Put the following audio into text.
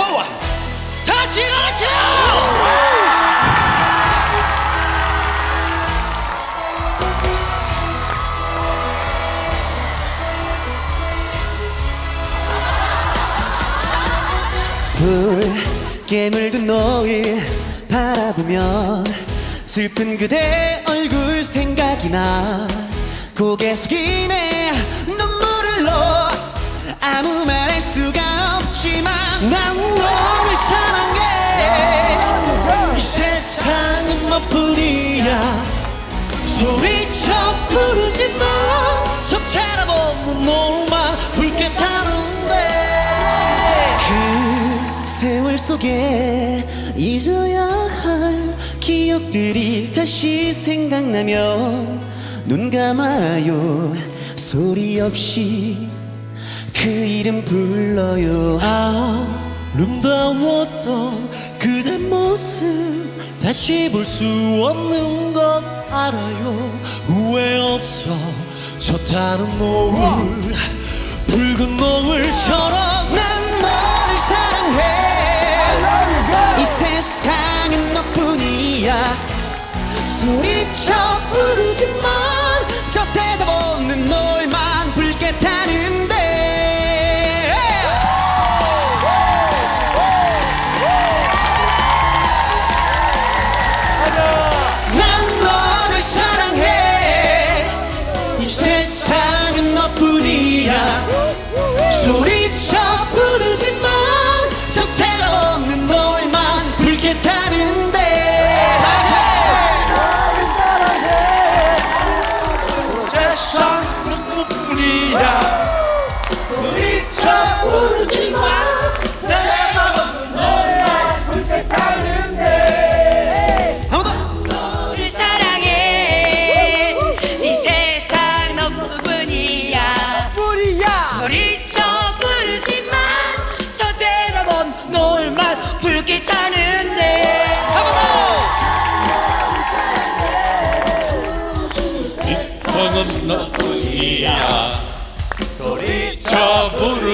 와와 다 지나가세요 붉게 물든 노을 바라보면 슬픈 그대 얼굴 생각이 나. 고개 숙이네 눈물을 넣어 아무 말 할 수가 너뿐이야. 소리쳐 부르지만 저 테라보는 너만 붉게 타는데. 그 세월 속에 잊어야 할 기억들이 다시 생각나면 눈 감아요. 소리 없이 그 이름 불러요. 아름다웠던 그대 모습 다시 볼 수 없는 것 알아요. 후회 없어 저 다른 노을 붉은 노을처럼 난 너를 사랑해. 이 세상은 너뿐이야. 소리쳐 부르지만 세상은 너뿐이야. 소리 넌 놀만 불길 타는데. 세상은 너뿐이야. 소리쳐 부르